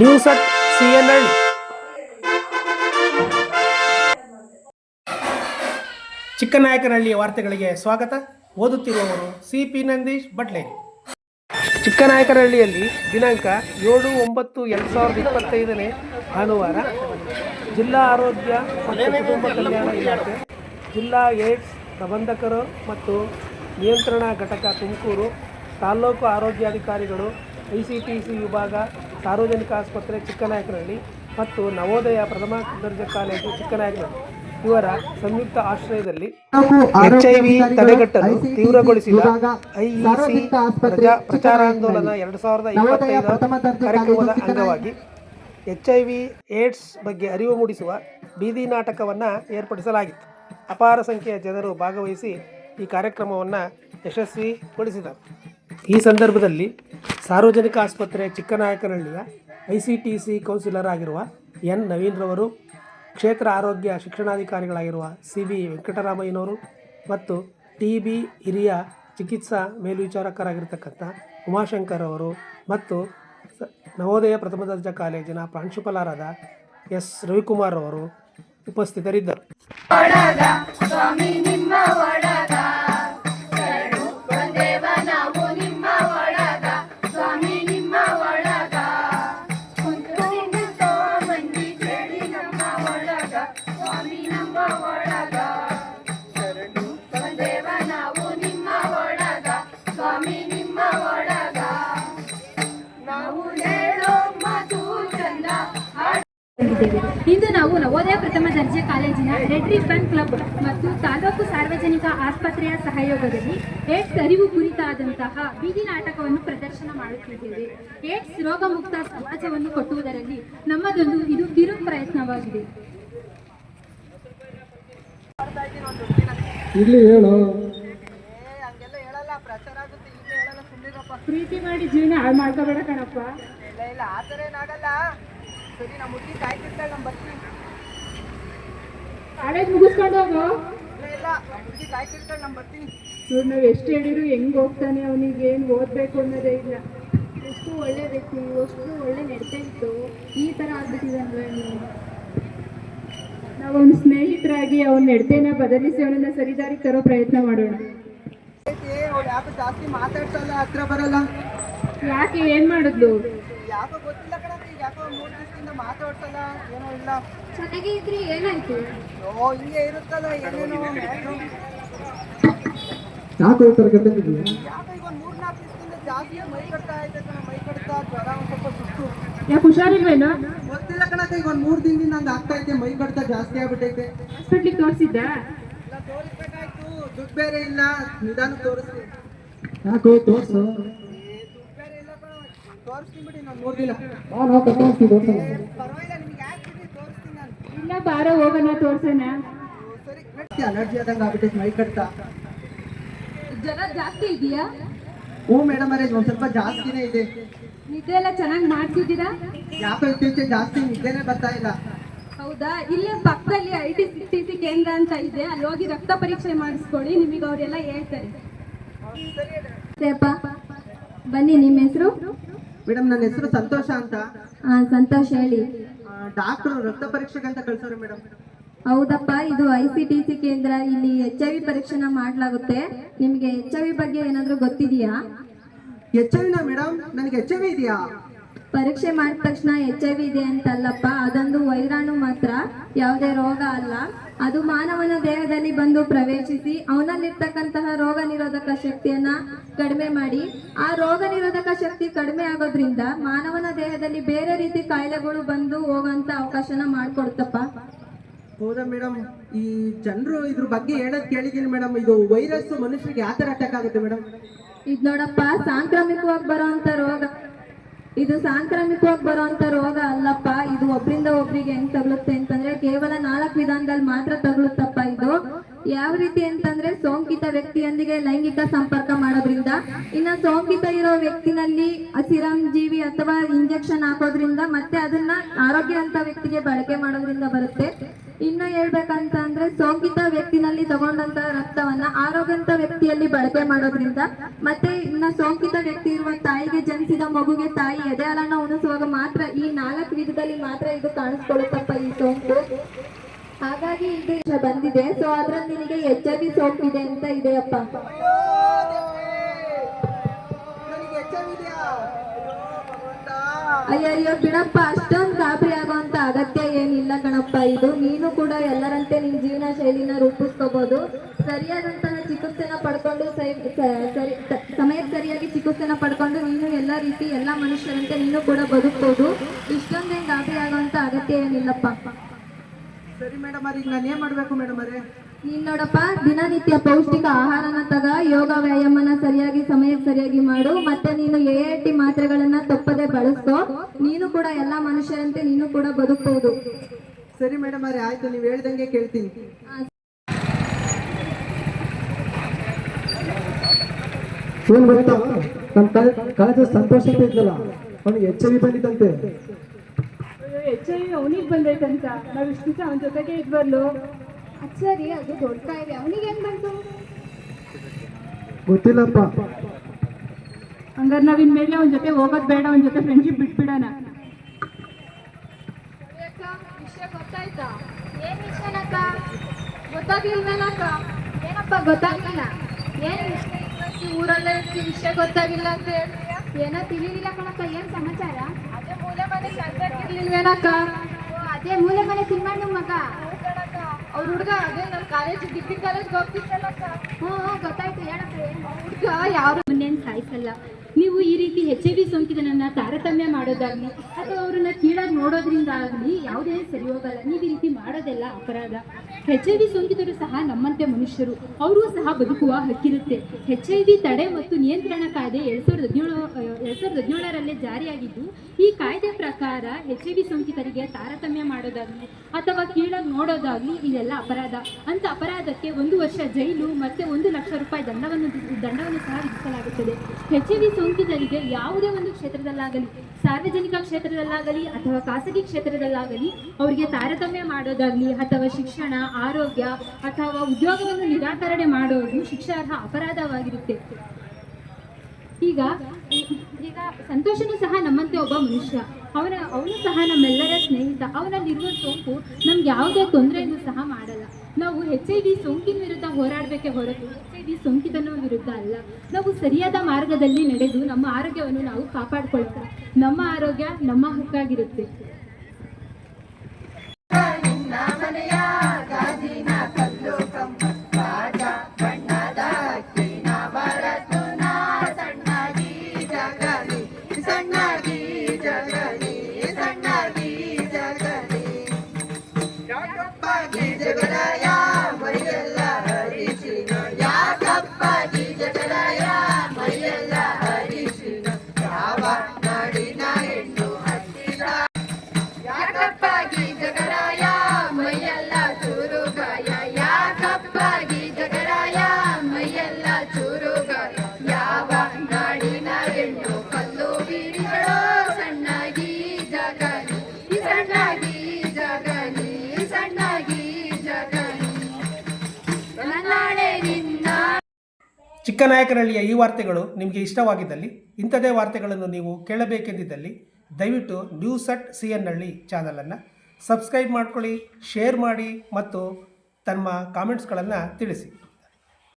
News at L ಚಿಕ್ಕನಾಯಕನಹಳ್ಳಿಯ ವಾರ್ತೆಗಳಿಗೆ ಸ್ವಾಗತ. ಓದುತ್ತಿರುವವರು ಸಿ ಪಿ ನಂದೀಶ್ ಬಟ್ಲೆ ಚಿಕ್ಕನಾಯಕನಹಳ್ಳಿಯಲ್ಲಿ ದಿನಾಂಕ ಏಳು ಒಂಬತ್ತು ಎರಡು ಸಾವಿರದ ಇಪ್ಪತ್ತೈದನೇ ಭಾನುವಾರ ಜಿಲ್ಲಾ ಆರೋಗ್ಯ ಮತ್ತು ಕುಟುಂಬ ಕಲ್ಯಾಣ ಇಲಾಖೆ, ಜಿಲ್ಲಾ ಏಡ್ಸ್ ಪ್ರಬಂಧಕರು ಮತ್ತು ನಿಯಂತ್ರಣ ಘಟಕ ತುಮಕೂರು ತಾಲ್ಲೂಕು ಆರೋಗ್ಯಾಧಿಕಾರಿಗಳು ಐ ಸಿ ಟಿ ಸಿ ವಿಭಾಗ ಸಾರ್ವಜನಿಕ ಆಸ್ಪತ್ರೆ ಚಿಕ್ಕನಾಯಕನಹಳ್ಳಿ ಮತ್ತು ನವೋದಯ ಪ್ರಥಮ ದರ್ಜೆ ಕಾಲೇಜು ಚಿಕ್ಕನಾಯಕನಹಳ್ಳಿ. ಇವರ ಸಂಯುಕ್ತ ಆಶ್ರಯದಲ್ಲಿ ಎಚ್ಐವಿ ತಡೆಗಟ್ಟಲು ತೀವ್ರಗೊಳಿಸಿದ ಐಇಸಿ ಪ್ರಜಾ ಪ್ರಚಾರಾಂದೋಲನ ಎರಡು ಸಾವಿರದ ಇಪ್ಪತ್ತೈದು ಕಾರ್ಯಕ್ರಮದ ಅಂಗವಾಗಿ ಎಚ್ಐವಿ ಏಡ್ಸ್ ಬಗ್ಗೆ ಅರಿವು ಮೂಡಿಸುವ ಬೀದಿ ನಾಟಕವನ್ನು ಏರ್ಪಡಿಸಲಾಗಿತ್ತು. ಅಪಾರ ಸಂಖ್ಯೆಯ ಜನರು ಭಾಗವಹಿಸಿ ಈ ಕಾರ್ಯಕ್ರಮವನ್ನು ಯಶಸ್ವಿಗೊಳಿಸಿದರು. ಈ ಸಂದರ್ಭದಲ್ಲಿ ಸಾರ್ವಜನಿಕ ಆಸ್ಪತ್ರೆ ಚಿಕ್ಕನಾಯಕನಹಳ್ಳಿಯ I C T C counsellor ಆಗಿರುವ ಎನ್ ನವೀನ್ರವರು ಕ್ಷೇತ್ರ ಆರೋಗ್ಯ ಶಿಕ್ಷಣಾಧಿಕಾರಿಗಳಾಗಿರುವ ಸಿ ಬಿ ವೆಂಕಟರಾಮಯ್ಯನವರು ಮತ್ತು ಟಿ ಬಿ ಹಿರಿಯ ಚಿಕಿತ್ಸಾ ಮೇಲ್ವಿಚಾರಕರಾಗಿರ್ತಕ್ಕಂಥ ಉಮಾಶಂಕರ್ ಅವರು ಮತ್ತು ನವೋದಯ ಪ್ರಥಮ ದರ್ಜೆ ಕಾಲೇಜಿನ ಪ್ರಾಂಶುಪಾಲರಾದ ಎಸ್ ರವಿಕುಮಾರ್ ಅವರು ಉಪಸ್ಥಿತರಿದ್ದರು. ಇದ್ದೇವೆ. ಇಂದು ನಾವು ನವೋದಯ ಪ್ರಥಮ ದರ್ಜೆ ಕಾಲೇಜಿನ ರೆಡ್ ರಿಬನ್ ಕ್ಲಬ್ ಮತ್ತು ತಾಲೂಕು ಸಾರ್ವಜನಿಕ ಆಸ್ಪತ್ರೆಯ ಸಹಯೋಗದಲ್ಲಿ ಏಡ್ಸ್ ಅರಿವು ಕುರಿತಾದಂತಹ ಬೀದಿ ನಾಟಕವನ್ನು ಪ್ರದರ್ಶನ ಮಾಡುತ್ತಿದ್ದೇವೆ. ಏಡ್ಸ್ ರೋಗ ಮುಕ್ತ ಸಮಾಜವನ್ನು ಕೊಟ್ಟುವುದರಲ್ಲಿ ನಮ್ಮದೊಂದು ಇದು ಕಿರು ಪ್ರಯತ್ನವಾಗಿದೆ. ಇಲ್ಲಿ ಹೇಳು. ಹಂಗೆಲ್ಲ ಹೇಳಲ್ಲ ಪ್ರಚಾರ ಆಗುತ್ತೆ ಈಗಲೇ ಹೇಳಲ್ಲ ಸುಮ್ಮನಿರಪ್ಪ ಪ್ರೀತಿ ಮಾಡಿ ಜೀವನ ಹಾಳು ಮಾಡ್ಕೋಬೇಡ ಕಣಪ್ಪ. ಇಲ್ಲ ಇಲ್ಲ ಆ ಥರ ಏನಾಗಲ್ಲ ಕಾಲೇಜ್ ಮುಗಿಸ್ಕೊಂಡು ಹೋಗು ನೋಡು ನಾವು ಎಷ್ಟು ಹೇಳಿದ್ರು ಹೆಂಗ್ ಹೋಗ್ತಾನೆ ಅವನಿಗೆ ಏನು ಓದಬೇಕು ಅನ್ನೋದೇ ಇಲ್ಲ. ಎಷ್ಟು ಒಳ್ಳೆ ವ್ಯಕ್ತಿ ಅಷ್ಟು ಒಳ್ಳೆ ನಡತೆ ಇತ್ತು ಈ ಥರ ಆಗ್ಬಿಟ್ಟಿದಲ್ವ ನೀವು. ನಾವು ಅವನ ಸ್ನೇಹಿತರಾಗಿ ಅವನ ನಡತೆನ ಬದಲಿಸಿ ಅವನನ್ನ ಸರಿದಾರಿಗೆ ತರೋ ಪ್ರಯತ್ನ ಮಾಡೋಣ. ಜಾಸ್ತಿ ಮಾತಾಡ್ಸಲ್ಲ ಹತ್ರ ಬರಲ್ಲ. ಯಾಕೆ ಏನ್ ಮಾಡಿದ್ಲು? ಯಾಕೋ ಗೊತ್ತಿಲ್ಲ ಕಣಕ್ಕೆ ಯಾಕೋ ಮೂರು ದಿವಸದಿಂದ ಮಾತಾಡ್ಸಲ್ಲ ಏನೋ ಇಲ್ಲ. ಚೆನ್ನಾಗಿ ಇದ್ರಿ ಏನಾಯ್ತು? ಓ ಹಿಂಗೆ ಇರುತ್ತಲ್ಲ ಏನೇನೋ ಮ್ಯಾಟ್ರು. ಯಾಕೆ ಈ ಥರ ಕಟ್ಟಿದ್ದೀವಿ ಯಾಕೋ ಈಗ ಒಂದು ಮೂರು ನಾಲ್ಕು ದಿವಸದಿಂದ ಜಾಸ್ತಿ ಮೈ ಕಟ್ತಾ ಐತೆ ಕಣ ಮೈ ಕಟ್ತಾ ಜ್ವರ ಒಂದು ಸ್ವಲ್ಪ ಸುಸ್ತು. ಯಾಕೆ ಹುಷಾರಿಲ್ವೇನೋ? ಗೊತ್ತಿಲ್ಲ ಕಣಕ್ಕೆ ಈಗ ಒಂದು ಮೂರು ದಿನದಿಂದ ಹಂಗೆ ಆಗ್ತಾ ಐತೆ ಮೈ ಕಟ್ತಾ ಜಾಸ್ತಿ ಆಗ್ಬಿಟ್ಟೈತೆ. ಹಾಸ್ಪಿಟ್ಲಿಗೆ ತೋರಿಸಿದ್ದ ಇಲ್ಲ ತೋರಿಸ್ಬೇಕಾಯ್ತು ದುಡ್ಡು ಬೇರೆ ಇಲ್ಲ ನಿಧಾನ ತೋರಿಸ್ತೀನಿ. ಯಾಕೋ ತೋರ್ಸು. ಇಲ್ಲ ಬಾರೋ ಹೋಗೋಣ ತೋರ್ಸೋಣ. ಅಲರ್ಜಿ ಆದಂಗೆ ಆಗ್ಬಿಟ್ಟೈತೆ ಮೈ ಕಟ್ತಾ. ಜ್ವರ ಜಾಸ್ತಿ ಇದೆಯಾ? ಹ್ಞೂ ಮೇಡಮ್ ಅವರೇ ಒಂದು ಸ್ವಲ್ಪ ಜಾಸ್ತಿನೇ ಇದೆ. ನಿದ್ದೆ ಎಲ್ಲ ಚೆನ್ನಾಗಿ ಮಾಡ್ತಿದ್ದೀರಾ? ಯಾಕೋ ಇತ್ತೀಚೆಗೆ ಜಾಸ್ತಿ ನಿದ್ದೆನೇ ಬರ್ತಾ ಇಲ್ಲ. ಹೌದಾ? ಇಲ್ಲೇ ಪಕ್ಕದಲ್ಲಿ ಐ ಟಿ ಟಿ ಸಿ ಕೇಂದ್ರ ಅಂತ ಇದೆ. ಅಲ್ಲಿ ಹೋಗಿ ರಕ್ತ ಪರೀಕ್ಷೆ ಮಾಡಿಸ್ಕೊಳ್ಳಿ ನಿಮಗೆ ಅವರೆಲ್ಲ ಹೇಳ್ತಾರೆ. ಬನ್ನಿ ನಿಮ್ಮ ಹೆಸರು? ಮೇಡಮ್ ನನ್ನ ಹೆಸರು ಸಂತೋಷ ಅಂತ. ಸಂತೋಷ್ ಹೇಳಿ. ಡಾಕ್ಟರ್ ರಕ್ತ ಪರೀಕ್ಷೆಗೆ ಅಂತ ಕಳ್ಸೋರು ಮೇಡಮ್ ಹೌದಪ್ಪ ಇದು ಐ ಸಿ ಟಿ ಸಿ ಕೇಂದ್ರ. ಇಲ್ಲಿ ಎಚ್ ಐ ವಿ ಪರೀಕ್ಷೆನ ಮಾಡಲಾಗುತ್ತೆ. ನಿಮಗೆ ಎಚ್ ಐ ವಿ ಬಗ್ಗೆ ಏನಾದರೂ ಗೊತ್ತಿದೆಯಾ? ಎಚ್ ಐ ಮೇಡಮ್ ನನಗೆ ಎಚ್ ಐ ವಿ ಇದೆಯಾ? ಪರೀಕ್ಷೆ ಮಾಡಿದ ತಕ್ಷಣ ಎಚ್ ಐ ವಿ ಇದೆ ಅಂತಲ್ಲಪ್ಪ. ಅದೊಂದು ವೈರಾಣು ಮಾತ್ರ. ಯಾವುದೇ ರೋಗ ಅಲ್ಲ. ಅದು ಮಾನವನ ದೇಹದಲ್ಲಿ ಬಂದು ಪ್ರವೇಶಿಸಿ ಅವನಲ್ಲಿರ್ತಕ್ಕಂತಹ ರೋಗ ನಿರೋಧಕ ಶಕ್ತಿಯನ್ನ ಕಡಿಮೆ ಮಾಡಿ. ಆ ರೋಗ ನಿರೋಧಕ ಶಕ್ತಿ ಕಡಿಮೆ ಆಗೋದ್ರಿಂದ ಮಾನವನ ದೇಹದಲ್ಲಿ ಬೇರೆ ರೀತಿ ಕಾಯಿಲೆಗಳು ಬಂದು ಹೋಗುವಂತ ಅವಕಾಶನ ಮಾಡ್ಕೊಡ್ತಪ್ಪ. ಹೌದಾ ಮೇಡಮ್ ಈ ಜನರು ಇದ್ರ ಬಗ್ಗೆ ಹೇಳೋದ್ ಕೇಳಿದೀನಿ ಮೇಡಮ್ ಇದು ವೈರಸ್ ಮನುಷ್ಯರಿಗೆ ಯಾವ ತರ ಅಟ್ಯಾಕ್ ಆಗುತ್ತೆ ಮೇಡಮ್ ಇದು ನೋಡಪ್ಪ ಸಾಂಕ್ರಾಮಿಕವಾಗಿ ಬರೋಂತ ರೋಗ ಇದು ಸಾಂಕ್ರಾಮಿಕವಾಗಿ ಬರುವಂತ ರೋಗ ಅಲ್ಲಪ್ಪ. ಇದು ಒಬ್ರಿಂದ ಒಬ್ರಿಗೆ ಹೆಂಗ್ ತಗಲುತ್ತೆ ಅಂತಂದ್ರೆ ಕೇವಲ ನಾಲ್ಕು ವಿಧಾನದಲ್ಲಿ ಮಾತ್ರ ತಗಲುತ್ತಪ್ಪ ಇದು. ಯಾವ ರೀತಿ ಅಂತಂದ್ರೆ ಸೋಂಕಿತ ವ್ಯಕ್ತಿಯೊಂದಿಗೆ ಲೈಂಗಿಕ ಸಂಪರ್ಕ ಮಾಡೋದ್ರಿಂದ, ಇನ್ನ ಸೋಂಕಿತ ಇರೋ ವ್ಯಕ್ತಿನಲ್ಲಿ ಚಿರಂಜೀವಿ ಜೀವಿ ಅಥವಾ ಇಂಜೆಕ್ಷನ್ ಹಾಕೋದ್ರಿಂದ ಮತ್ತೆ ಅದನ್ನ ಆರೋಗ್ಯವಂತ ವ್ಯಕ್ತಿಗೆ ಬಳಕೆ ಮಾಡೋದ್ರಿಂದ ಬರುತ್ತೆ. ಇನ್ನು ಹೇಳ್ಬೇಕಂತ ಅಂದ್ರೆ ಸೋಂಕಿತ ವ್ಯಕ್ತಿನಲ್ಲಿ ತಗೊಂಡಂತ ರಕ್ತವನ್ನ ಆರೋಗ್ಯಂತ ವ್ಯಕ್ತಿಯಲ್ಲಿ ಬಳಕೆ ಮಾಡೋದ್ರಿಂದ ಮತ್ತೆ ಇನ್ನ ಸೋಂಕಿತ ವ್ಯಕ್ತಿ ಇರುವ ತಾಯಿಗೆ ಜನಿಸಿದ ಮಗುಗೆ ತಾಯಿ ಎದೆ ಹಾಲನ್ನ ಉಣಿಸುವಾಗ ಮಾತ್ರ ಈ ನಾಲ್ಕು ವಿಧದಲ್ಲಿ ಮಾತ್ರ ಇದು ಕಾಣಿಸ್ಕೊಳ್ಳುತ್ತಪ್ಪ ಈ ಸೋಂಕು. ಹಾಗಾಗಿ ಇದು ಬಂದಿದೆ. ಸೊ ಅದ್ರಲ್ಲಿ ನಿನಗೆ ಹೆಚ್ಚಾಗಿ ಐ ವಿ ಸೋಂಕು ಇದೆ ಅಂತ ಇದೆಯಪ್ಪ. ಅಯ್ಯಯ್ಯೋ ಬಿಡಪ್ಪ ಅಷ್ಟೊಂದು ಗಾಬರಿ ಆಗುವಂತ ಅಗತ್ಯ ಏನಿಲ್ಲ ಕಣಪ್ಪ ಇದು ಕೂಡ ಎಲ್ಲರಂತೆ ನಿಮ್ಮ ಜೀವನ ಶೈಲಿನ ರೂಪಿಸ್ಕೋಬಹುದು ಸರಿಯಾದಂತಹ ಚಿಕಿತ್ಸೆನ ಪಡ್ಕೊಂಡು ಸರಿ ಸಮಯಕ್ಕೆ ಸರಿಯಾಗಿ ಚಿಕಿತ್ಸೆನ ಪಡ್ಕೊಂಡು ನೀನು ಎಲ್ಲ ರೀತಿ ಎಲ್ಲ ಮನುಷ್ಯರಂತೆ ನೀನು ಕೂಡ ಬದುಕ್ಬೋದು. ಇಷ್ಟೊಂದೇನು ಗಾಬರಿ ಆಗುವಂತ ಅಗತ್ಯ ಏನಿಲ್ಲಪ್ಪ. ಸರಿ ಮೇಡಮ್ ಈಗ ನಾನು ಏನ್ ಮಾಡ್ಬೇಕು ಮೇಡಮ್ ಅವರೇ? ನೀನ್ ನೋಡಪ್ಪ ದಿನನಿತ್ಯ ಪೌಷ್ಟಿಕ ಆಹಾರನ ತಗ ಯೋಗ ವ್ಯಾಯಾಮನ ಸರಿಯಾಗಿ ಸಮಯಕ್ಕೆ ಸರಿಯಾಗಿ ಮಾಡು. ಮತ್ತೆ ನೀನು ಎ ಟಿ ಮಾತ್ರೆಗಳನ್ನ ತಪ್ಪದೆ ಬಳಸ್ಕೋ. ನೀನು ಕೂಡ ಎಲ್ಲಾ ಮನುಷ್ಯರಂತೆ ನೀನು ಕೂಡ ಬದುಕಬಹುದು ಸರಿ ಮೇಡಮ್ ಅವ್ರೆ ಆಯ್ತು ನೀವು ಹೇಳ್ದಂಗೆ ಕೇಳ್ತೀನಿ. ಏನ್ ಗೊತ್ತಾ? ನಮ್ಮ ಕಾಲೇಜ್ ಸಂತೋಷ ಅಂತ ಇದ್ದಲ್ಲ ಅವ್ನಿಗೆ ಎಚ್ ಐ ವಿ ಬಂದಿತ್ತಂತೆ. ಎಚ್ ಐ ವಿ ಅವನಿಗೆ ಬಂದೈತಂತ? ನಾವು ಇಷ್ಟು ದಿವಸ ಅವನ ಜೊತೆಗೆ ಇದ್ವಲ್ಲು. ಸರಿ ಅದು ದೊಡ್ಡ ಇದೆ ಅವನಿಗೆ ಏನು ಬಂತು? ಗೊತ್ತಿಲ್ಲಪ್ಪ. ಹಂಗಾರೆ ನಾವ್ ಇನ್ಮೇಲೆ ಅವನ ಜೊತೆ ಹೋಗೋದ್ ಬೇಡ ಅವನ ಜೊತೆ ಫ್ರೆಂಡ್ಶಿಪ್ ಬಿಟ್ಬಿಡೋಣ ವಿಷಯ ಗೊತ್ತಾಯ್ತಾ ಏನ್ ವಿಷಯನಕ್ಕ ಗೊತ್ತಾಗ್ಲಿಲ್ವೇನಕ್ಕ? ಏನಪ್ಪ ಗೊತ್ತಾಗ್ಲಿಲ್ಲ? ಏನ್ ವಿಷಯ ಈ ಊರಲ್ಲೇ ವಿಷಯ ಗೊತ್ತಾಗಿಲ್ಲ ಅಂತ ಹೇಳ್ತೀಯ ಏನೋ ತಿಳಿಲಿಲ್ಲ ಕಣಕ್ಕ ಏನು ಸಮಾಚಾರ? ಅದೇ ಮೂಲೆ ಮನೆ ಸಂಕರ್ಕಿರ್ಲಿಲ್ವೇನಕ್ಕ ಅದೇ ಮೂಲೆ ಮನೆ ತಿನ್ಮಾಡು ಮಗ. ಅವ್ರ ಹುಡುಗ ಅದೇ ನನ್ನ ಕಾಲೇಜ್ ಡಿಗ್ರಿ ಕಾಲೇಜ್ ಹೋಗ್ತಿದ್ದಲ್ಲಕ್ಕ ಹ್ಞೂ ಹ್ಞೂ ಗೊತ್ತಾಯ್ತು ಹೇಳಕ್ಕ ಹುಡುಗ ಯಾರು? ಅವನ್ನೇನು ಸಾಯಿಸಲ್ಲ. ನೀವು ಈ ರೀತಿ ಎಚ್ ಐ ವಿ ಸೋಂಕಿತನನ್ನ ತಾರತಮ್ಯ ಮಾಡೋದಾಗ್ಲಿ ಅಥವಾ ಅವರನ್ನು ಕೀಳಾಗಿ ನೋಡೋದ್ರಿಂದ ಆಗಲಿ, ಯಾವುದೇ ಸರಿ ಹೋಗಲ್ಲ. ನೀವು ಈ ರೀತಿ ಮಾಡೋದೆಲ್ಲ ಅಪರಾಧ. ಎಚ್ ಐ ವಿ ಸೋಂಕಿತರು ಸಹ ನಮ್ಮಂತೆ ಮನುಷ್ಯರು. ಅವರು ಸಹ ಬದುಕುವ ಹಕ್ಕಿರುತ್ತೆ. ಎಚ್ ಐ ವಿ ತಡೆ ಮತ್ತು ನಿಯಂತ್ರಣ ಕಾಯ್ದೆ ಎರಡ್ ಸಾವಿರದ ಹದಿನೇಳು ಎರಡ್ ಸಾವಿರದ ಹದಿನೇಳರಲ್ಲೇ ಜಾರಿಯಾಗಿದ್ದು, ಈ ಕಾಯ್ದೆ ಪ್ರಕಾರ ಎಚ್ ಐ ವಿ ಸೋಂಕಿತರಿಗೆ ತಾರತಮ್ಯ ಮಾಡೋದಾಗ್ಲಿ ಅಥವಾ ಕೀಳಾಗಿ ನೋಡೋದಾಗ್ಲಿ ಇದೆಲ್ಲ ಅಪರಾಧ. ಅಂತ ಅಪರಾಧಕ್ಕೆ ಒಂದು ವರ್ಷ ಜೈಲು ಮತ್ತೆ ಒಂದು ಲಕ್ಷ ರೂಪಾಯಿ ದಂಡವನ್ನು ದಂಡವನ್ನು ಸಹ ವಿಧಿಸಲಾಗುತ್ತದೆ. ಎಚ್ ಐ ವಿ ಸೋಂಕಿತರಿಗೆ ಯಾವುದೇ ಒಂದು ಕ್ಷೇತ್ರದಲ್ಲಾಗಲಿ, ಸಾರ್ವಜನಿಕ ಕ್ಷೇತ್ರದಲ್ಲಾಗಲಿ ಅಥವಾ ಖಾಸಗಿ ಕ್ಷೇತ್ರದಲ್ಲಾಗಲಿ ಅವರಿಗೆ ತಾರತಮ್ಯ ಮಾಡೋದಾಗ್ಲಿ ಅಥವಾ ಶಿಕ್ಷಣ ಆರೋಗ್ಯ ಅಥವಾ ಉದ್ಯೋಗವನ್ನು ನಿರಾಕರಣೆ ಮಾಡುವುದು ಶಿಕ್ಷಾರ್ಹ ಅಪರಾಧವಾಗಿರುತ್ತೆ. ಈಗ ಈಗ ಸಂತೋಷನೂ ಸಹ ನಮ್ಮಂತೆ ಒಬ್ಬ ಮನುಷ್ಯ, ಅವನ, ಅವನು ಸಹ ನಮ್ಮೆಲ್ಲರ ಸ್ನೇಹಿತ, ಅವನಲ್ಲಿರುವ ಸೋಂಕು ನಮ್ಗೆ ಯಾವುದೇ ತೊಂದರೆಯನ್ನು ಸಹ ಮಾಡಲ್ಲ. ನಾವು ಎಚ್ ಐ ವಿ ಸೋಂಕಿನ ವಿರುದ್ಧ ಹೋರಾಡಬೇಕೆ ಹೊರತು ಎಚ್ ಐ ವಿ ಸೋಂಕಿತನ ವಿರುದ್ಧ ಅಲ್ಲ. ನಾವು ಸರಿಯಾದ ಮಾರ್ಗದಲ್ಲಿ ನಡೆದು ನಮ್ಮ ಆರೋಗ್ಯವನ್ನು ನಾವು ಕಾಪಾಡಿಕೊಳ್ತೇವೆ ನಮ್ಮ ಆರೋಗ್ಯ ನಮ್ಮ ಹಕ್ಕಾಗಿರುತ್ತೆ. Jaga pagi ಚಿಕ್ಕನಾಯಕನಹಳ್ಳಿಯ ಈ ವಾರ್ತೆಗಳು ನಿಮಗೆ ಇಷ್ಟವಾಗಿದ್ದಲ್ಲಿ ಇಂಥದೇ ವಾರ್ತೆಗಳನ್ನು ನೀವು ಕೇಳಬೇಕೆಂದಿದ್ದಲ್ಲಿ ದಯವಿಟ್ಟು ನ್ಯೂಸ್ ಅಟ್ ಸಿ ಎನ್ ಹಳ್ಳಿ ಚಾನಲನ್ನು ಸಬ್ಸ್ಕ್ರೈಬ್ ಮಾಡ್ಕೊಳ್ಳಿ, ಶೇರ್ ಮಾಡಿ ಮತ್ತು ತಮ್ಮ ಕಾಮೆಂಟ್ಸ್ಗಳನ್ನು ತಿಳಿಸಿ.